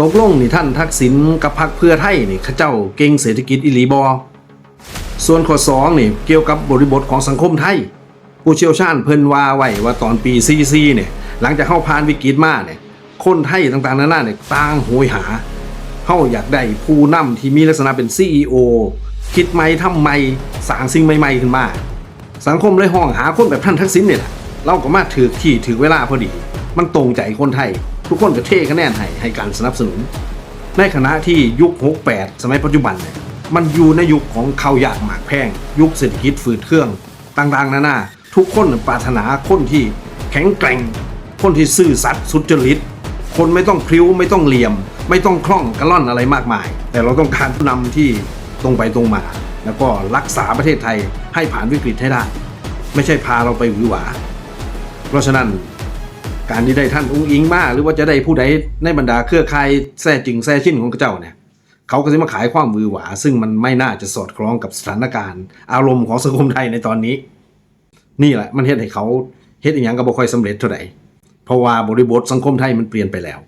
ตกลงนี่ท่านทักษิณกับพรรคเพื่อไทยนี่เขาเจ้าเก่งเศรษฐกิจอิลีบอ ส่วนข้อสองนี่เกี่ยวกับบริบทของสังคมไทย ผู้เชี่ยวชาญเพิ่นว่าไว้ว่าตอนปีซีเนี่ยหลังจากเข้าผ่านวิกฤตมาเนี่ยคนไทยต่างๆนานาเนี่ยต่างโหยหาเฮาอยากได้ผู้นำที่มีลักษณะเป็น CEO คิดใหม่ทำใหม่สร้างสิ่งใหม่ๆขึ้นมา สังคมเลยห้องหาคนแบบท่านทักษิณเนี่ยแหละเราก็มาถือที่ถือเวลาพอดี มันตรงใจคนไทย ทุกคนก็เทคะแนนให้ให้การสนับสนุน ในขณะที่ยุค 68 สมัยปัจจุบันเนี่ยมันอยู่ในยุคของข้าวยากหมากแพง ยุคเศรษฐกิจฝืดเครื่องต่างๆนานาทุกคนปรารถนาคนที่แข็งแกร่ง คนที่ซื่อสัตย์สุจริตคนไม่ต้องพริ้วไม่ต้องเหลี่ยม ไม่ต้องคล่องกระล่อนอะไรมากมาย แต่เราต้องการผู้นำที่ตรงไปตรงมา แล้วก็รักษาประเทศไทยให้ผ่านวิกฤตให้ได้ ไม่ใช่พาเราไปหวือหวา เพราะฉะนั้น การที่ได้ท่านอุ้งอิงมาหรือว่าจะได้ผู้ใดในบรรดาเครือข่ายแท้จริงแท้ชินของเจ้าเนี่ยเขาก็จะมาขายความหวือหวา ซึ่งมันไม่น่าจะสอดคล้องกับสถานการณ์ อารมณ์ของสังคมไทยในตอนนี้ นี่แหละมันเฮ็ดให้เขาเฮ็ดอย่างก็บ่ค่อยสำเร็จเท่าไหร่เพราะว่าบริบทสังคมไทยมันเปลี่ยนไปแล้ว